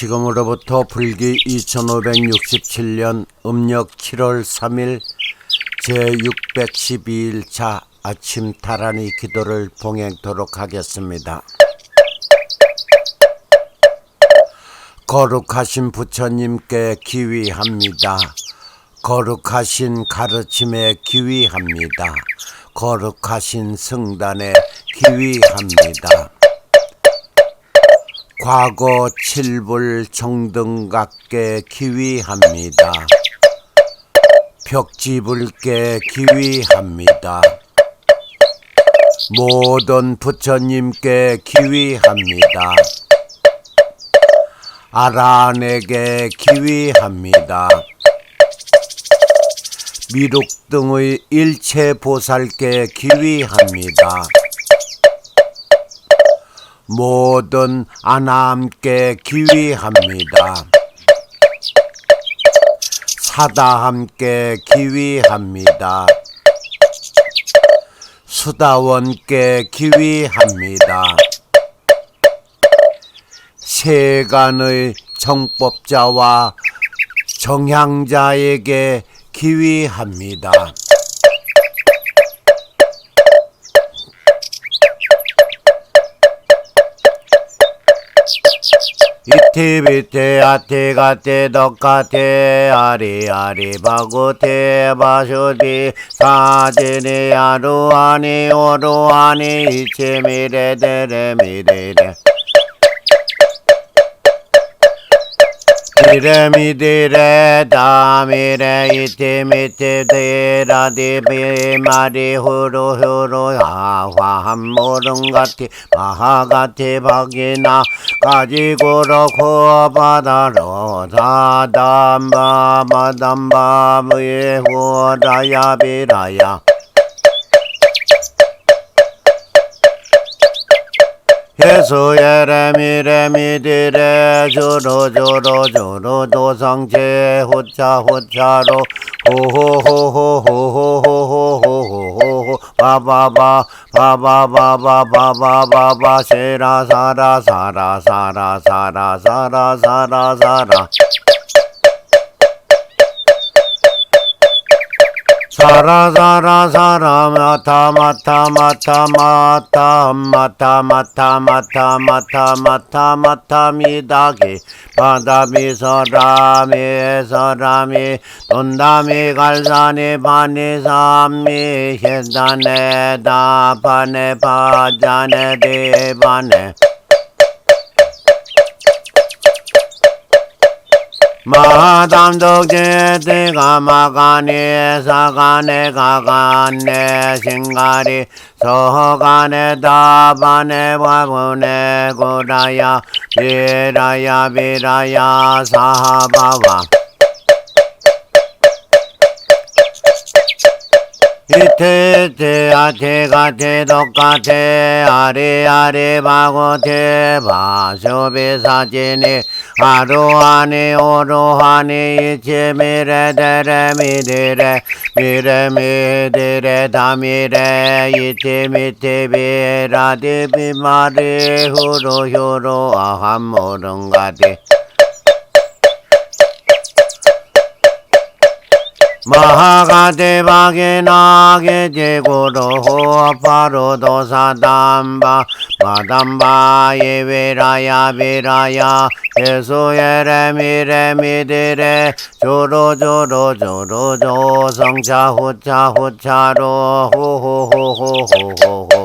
지금으로부터 불기 2567년 음력 7월 3일 제612일차 아침 타라니 기도를 봉행토록 하겠습니다. 거룩하신 부처님께 기위합니다. 거룩하신 가르침에 기위합니다. 거룩하신 성단에 기위합니다. 과거 칠불 정등각께 기위합니다. 벽지불께 기위합니다. 모든 부처님께 기위합니다. 아란에게 기위합니다. 미륵 등의 일체 보살께 기위합니다. 모든 아나함께 기위합니다. 사다 함께 기위합니다. 수다원께 기위합니다. 세간의 정법자와 정향자에게 기위합니다. পৃথিবীতে আতে গাতে দকাতে আরে আরে, ভাগতে বাসতে সাজেনে আরও আনে ওরো আনে ইচ্ছে মেরে দেরে মেরে 디 사제네 아루아니 오루아니 이체미레 데레미레레 미레미디레 다미레 이티미티데라디비 마리 후루 후루 하화한 모름가티 마하가티 박이나 가지고로 코바다로 다담바 마담바 무예호라야 비라야 예수 예레미레미디레 주로주로주로 도성체 후차 후차로 호호호호호호호호호호호 바바바 바바바바바바바바 세라 사라 사라 사라 사라 사라 사라 사라 사 라 사라 사라 마타 마타 마타 마타 마타 마타 마타 마타 마타 마타 미다기 바다미 마담독제 대가 마가니 사가네 가가네 신가리 서가네 다바네 바보네 고라야 비라야 비라야 사하바와 아리아리 바고테 바쇼비사지니 아루하니 오루하니 이치미레데레 미디레 미레미디레 다미레 이치미티비라디 비마리 후루후루 아함모릉가디 마하가 대박에 나게 제고로 호파로 도사담바 마담바 예베라야 베라야. 예수예레미레미디레 조로조로조로조 성차 후차 후차로. 호호호호호호호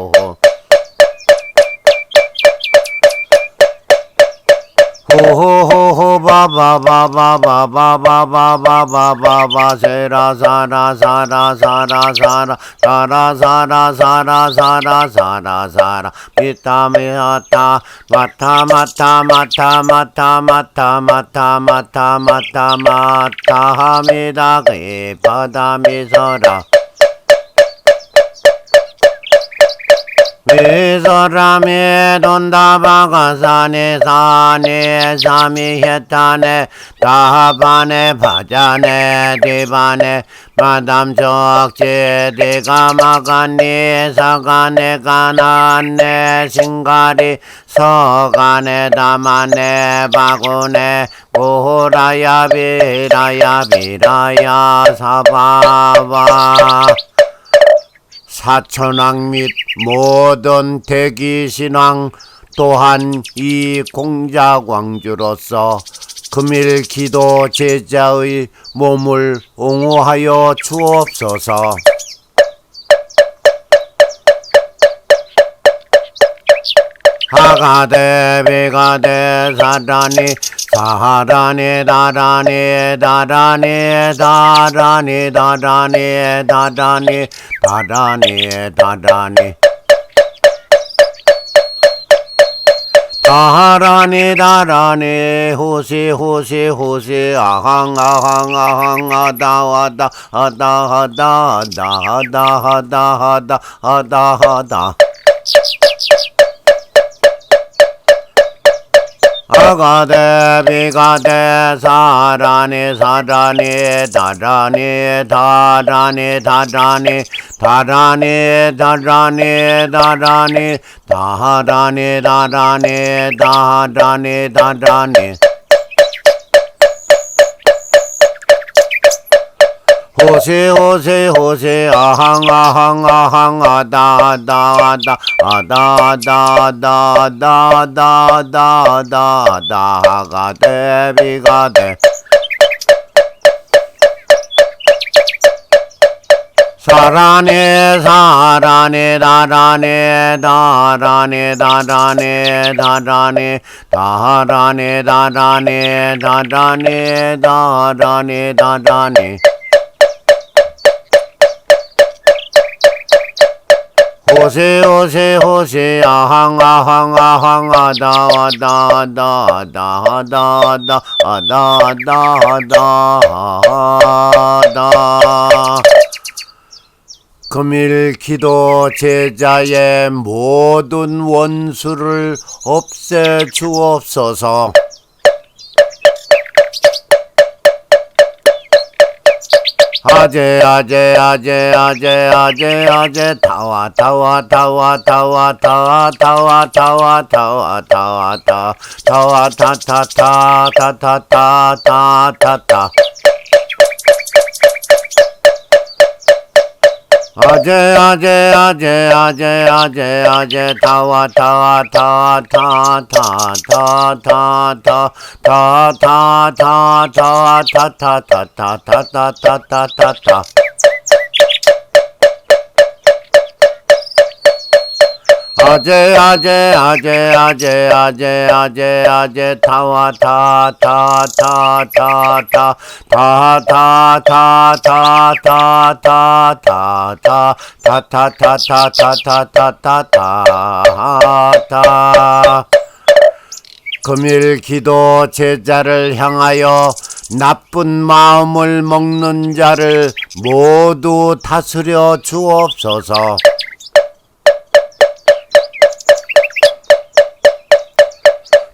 호호호호 바바바바바바바바바바바바 세라 사라 사라 사라 사라 사라 사라 사라 사라 사라 사라 미타미하타 마타 마타 마타 마타 마타 마타 위사람이 돈다바가 산에 산에 삼이 헷하네 다반에 바자네 디반에 마담 적지 디가 마간니 사간에 가난네 신가리 서간에 담아네 바구네 고라야 비라야 비라야 사바바 사천왕 및 모든 대기신왕 또한 이 공자광주로서 금일 기도 제자의 몸을 옹호하여 주옵소서. 하가대 비가대 사다니 사다니 다다니 다다니 다다니 다다니 다다니 다다니 다다니 다라니 다라니 호시 호시 호시 아항 아항 아항 아다 아다 아다 아다 아다 아다 아다 아다 아다 아다 अगादे विगादे साराने साराने धाराने धाराने धाराने धाराने धाराने धाराने धाराने धाराने धाराने धाराने ဟိုစေဟိုစေဟိုစေအာဟံအာဟံအာဟံအာတာတာတာအာတာတာတာတာတာတာတာတာကတေဘိကတေသာရနေသာရနေဒါရနေဒါရနေဒါရနေဒါရနေဒါရနေဒါရနေဒါရနေဒါရနေဒါရနေ 호세 호세 호세 아항 아항 아항 아다 아다 아다 아다 아다 아다 아다 아다 아다 금일 기도 제자의 모든 원수를 없애 주옵소서. 아제 아제 아제 아제 아제 아제 타와 타와 타와 타와 타와 타와 타와 타와 타와 타 타와 타타타타타타타타 아제 아제 아제 아제 아제 아제 타와 타와 타와 타타타타타타타타타타타 아제 아제 아제 아제 아제 아제 아제 타와 타타타타타타타타타타타타타타타타타타 금일 기도 제자를 향하여 나쁜 마음을 먹는 자를 모두 다스려 주옵소서.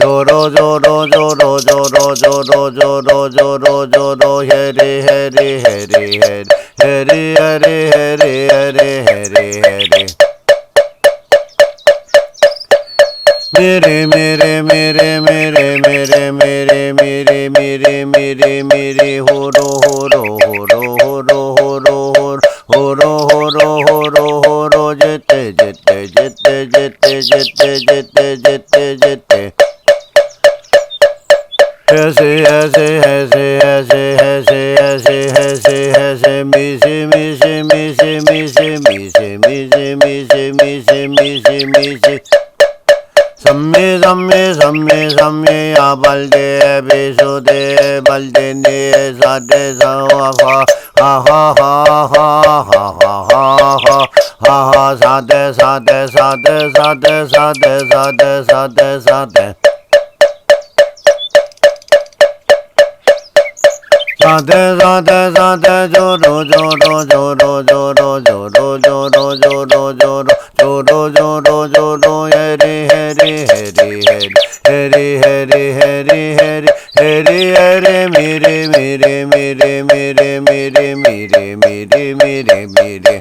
जोरो जोरो जोरो जोरो जोरो जोरो जोरो जोरो हरे हरे हरे हरे हरे हरे हरे हरे हरे हरे मेरे मेरे मेरे मेरे मेरे मेरे मेरे मेरे मेरे मेरे सादे सादे सादे सादे सादे सादे सादे सादे सादे जोरो जोरो जोरो जोरो जोरो जोरो जोरो जोरो जोरो जोरो जोरो हेरी हेरी हेरी हेरी हेरी हेरी हेरी हेरी हेरी मेरे मेरे मेरे मेरे मेरे मेरे मेरे मेरे मेरे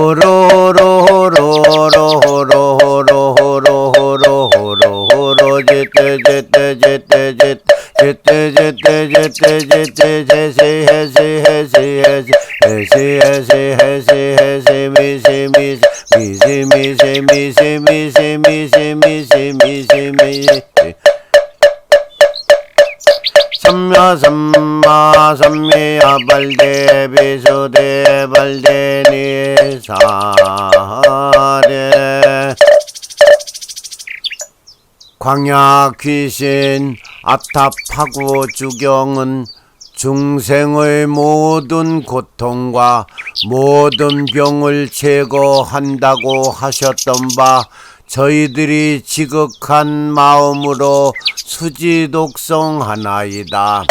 होरो होरो होरो होरो होरो होरो होरो होरो होरो होरो जेते जेते जेते जेते जेते जेते जेते जेते जैसे ऐसे ऐसे ऐसे ऐसे ऐसे ऐसे मिसे मिसे मिसे मिसे मिसे मिसे मिसे मिसे मिसे मिसे सम्या सम्मा सम्मेय बलदे विशुदे बलदे नि 사रे 광야 귀신 아타파구 주경은 중생의 모든 고통과 모든 병을 제거한다고 하셨던 바 저희들이 지극한 마음으로 수지 독성하나이다.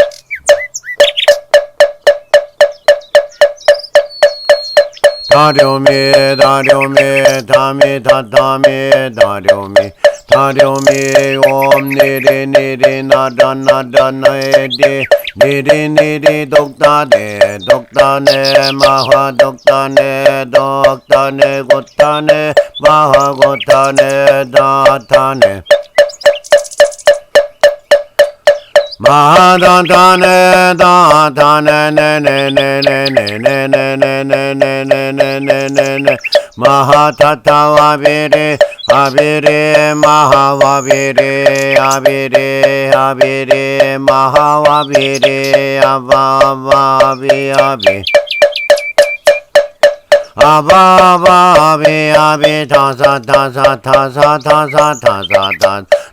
Dario me, Dario me, Tami Tatami, Dario me, Dario me, Om Niri, Niri, Nada, Nada, Nadi, Niri, Niri, Dokta, Ne, Dokta, Ne, Maha, Dokta, Ne, Dokta, Ne, Gota, Ne, Maha, Gota, Ne, Data, Ne, 다네 독다네 마하 독다네 독다네 고타네 마하 고타네 다타네 마다다네 다다네 네네네네네네네네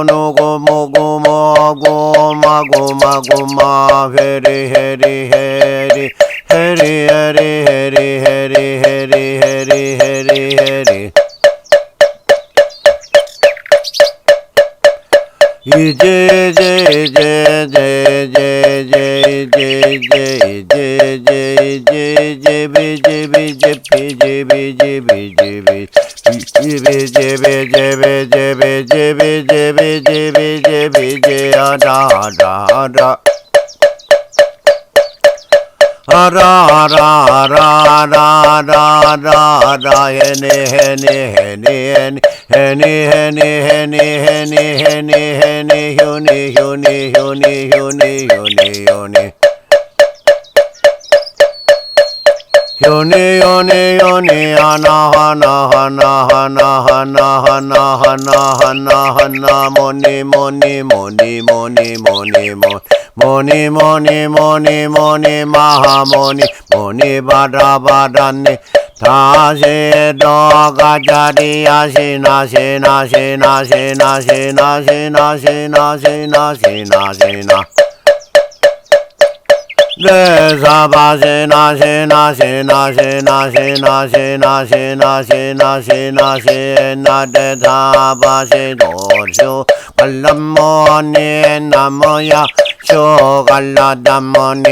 사 타사 네레 네레 마하 네레 네레 네 네레 네레 네레 네레 네레 네레 네레 네 소로 소로 소로 소로 소로 소로 소로 소로 소로 소로 마 ra ra ra ra ra ra ra hene hene hene hene hene hene hene hene hene hune hune hune hune hune hune 라 아라 아라 아라 아라 아라 아라 헤니 헤니 헤니 헤니 헤니 헤니 헤니 헤니 헤니 헤니 효니 효니 효니 효니 효니 효니 요니 요 다시 너가자리야 시나 시나 시나 시나 시나 시나 시나 시나 시나 시나 네 사바시나 시나 시나 시나 시나 시나 시나 시나 시나 시나 대사바시 도쇼 관람모니 나무야 쇼갈라담모니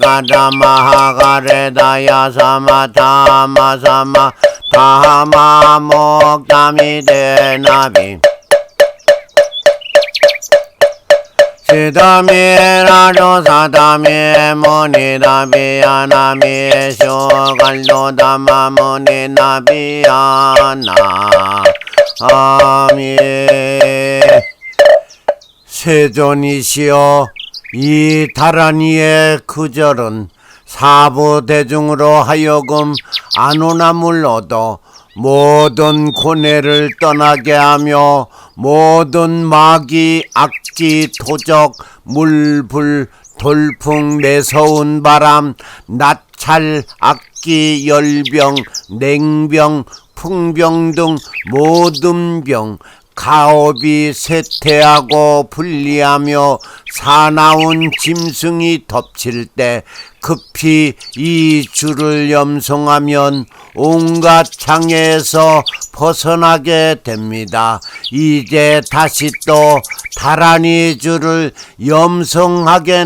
가다마하가레다야 사마타마사마 타마목담이데나비 시다미 라조 사다미 모니다비야나미 쇼갈로다마 모니나비야나 아미 세존이시여 이 다란이의 그절은 사부 대중으로 하여금 얻어 모든 고뇌를 떠나게 하며 모든 마귀 악지 토적 물불 돌풍 내서운 바람 나찰 악기 열병 냉병 풍병 등 모든 병 가업이 쇠퇴하고 분리하며 사나운 짐승이 덮칠 때 급히 이 줄을 염송하면 온갖 장애에서 벗어나게 됩니다. 이제 다시 또 다란이 줄을 염송하겠나이다.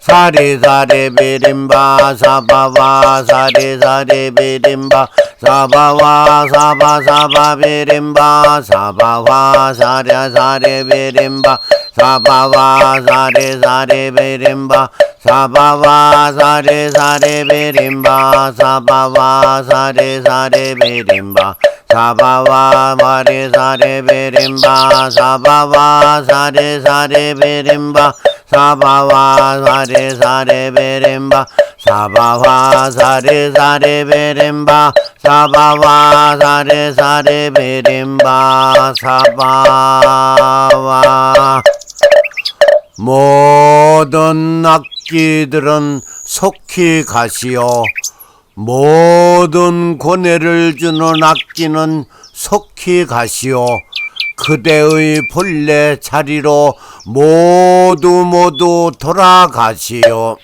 사리사리 비림바 사바와 사리사리 비림바 사바와 사바 사바 비림바 사바와 사랴 사리 비림바 சாபாவா சாரே சாரே பெரிம்பா. சாபாவா சாரே சாரே பெரிம்பா. சாபாவா சாரே சாரே பெரிம்பா. சாபாவா வாரே சாரே பெரிம்பா. சாபாவா சாரே சாரே பெரிம்பா. சாபாவா சாரே சாரே பெரிம்பா. சாபாவா சாரே சாரே பெரிம்பா. சாபாவா சாரே சாரே பெரிம்பா. சாபாவா. 모든 악기들은 속히 가시오 모든 고뇌를 주는 악기는 속히 가시오. 그대의 본래 자리로 모두 모두 돌아가시오.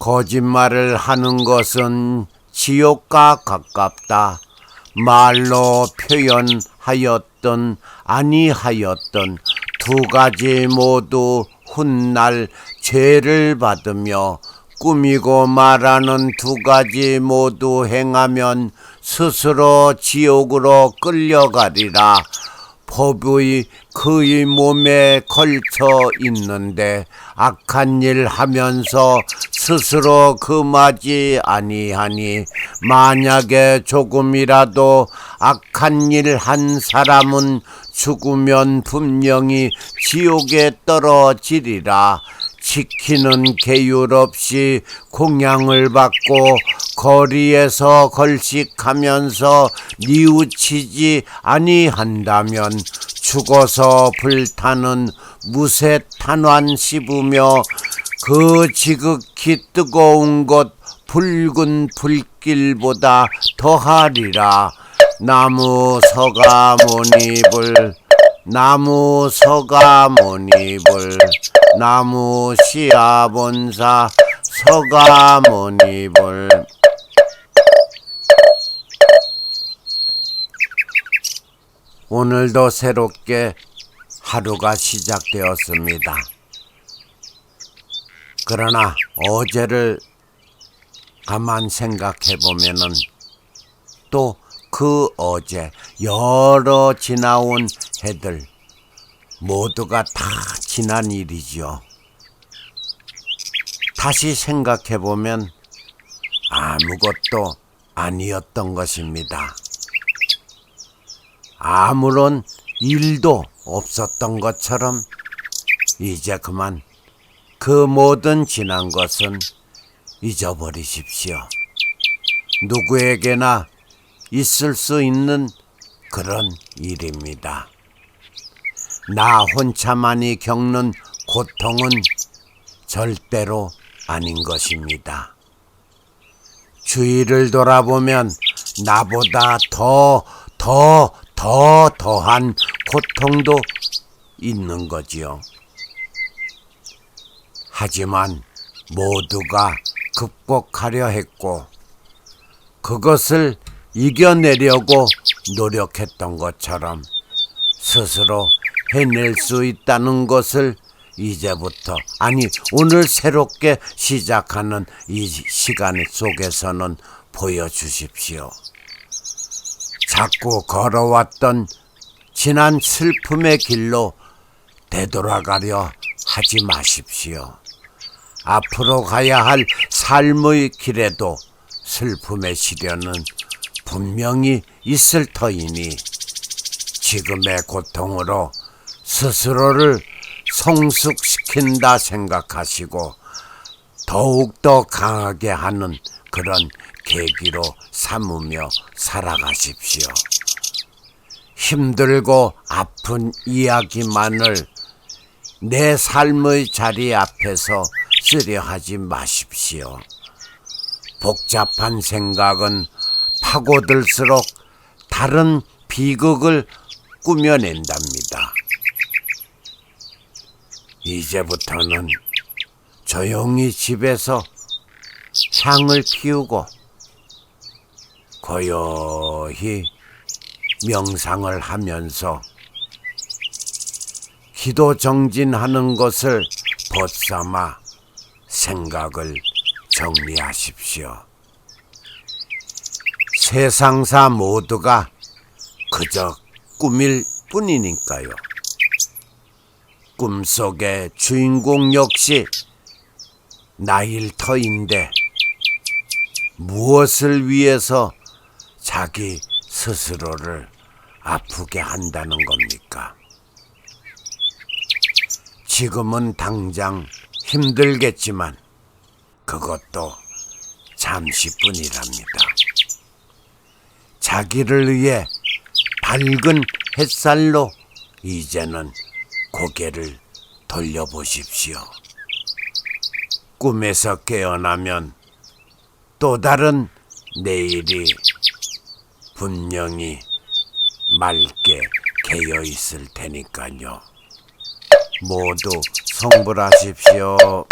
거짓말을 하는 것은 지옥과 가깝다. 말로 표현하였던 아니하였던 두 가지 모두 훗날 죄를 받으며 꾸미고 말하는 두 가지 모두 행하면 스스로 지옥으로 끌려가리라. 법의 그의 몸에 걸쳐 있는데 악한 일 하면서 스스로 금하지 아니하니 만약에 조금이라도 악한 일 한 사람은 죽으면 분명히 지옥에 떨어지리라. 지키는 계율 없이 공양을 받고 거리에서 걸식하면서 뉘우치지 아니한다면 죽어서 불타는 무쇠 탄환 씹으며 그 지극히 뜨거운 것 붉은 불길보다 더하리라 나무 서가 모니불 나무 서가 모니불 나무 시아본사 서가 모니불 오늘도 새롭게 하루가 시작되었습니다. 그러나 어제를 가만 생각해 보면은 또 그 어제 여러 지나온 해들 모두가 다 지난 일이죠. 다시 생각해 보면 아무것도 아니었던 것입니다. 아무런 일도 없었던 것처럼 이제 그만 그 모든 지난 것은 잊어버리십시오. 누구에게나 있을 수 있는 그런 일입니다. 나 혼자만이 겪는 고통은 절대로 아닌 것입니다. 주위를 돌아보면 나보다 더, 더, 더, 더한 고통도 있는 거지요. 하지만 모두가 극복하려 했고, 그것을 이겨내려고 노력했던 것처럼 스스로 해낼 수 있다는 것을 이제부터 아니 오늘 새롭게 시작하는 이 시간 속에서는 보여주십시오. 자꾸 걸어왔던 지난 슬픔의 길로 되돌아가려 하지 마십시오. 앞으로 가야 할 삶의 길에도 슬픔의 시련은 분명히 있을 터이니 지금의 고통으로 스스로를 성숙시킨다 생각하시고 더욱더 강하게 하는 그런 계기로 삼으며 살아가십시오. 힘들고 아픈 이야기만을 내 삶의 자리 앞에서 쓰려 하지 마십시오. 복잡한 생각은 파고들수록 다른 비극을 꾸며낸답니다. 이제부터는 조용히 집에서 향을 피우고 고요히 명상을 하면서 기도 정진하는 것을 벗삼아 생각을 정리하십시오. 세상사 모두가 그저 꿈일 뿐이니까요. 꿈속의 주인공 역시 나일 터인데 무엇을 위해서 자기 스스로를 아프게 한다는 겁니까? 지금은 당장 힘들겠지만 그것도 잠시뿐이랍니다. 자기를 위해 밝은 햇살로 이제는 고개를 돌려보십시오. 꿈에서 깨어나면 또 다른 내일이 분명히 맑게 개어 있을 테니까요. 모두 성불하십시오.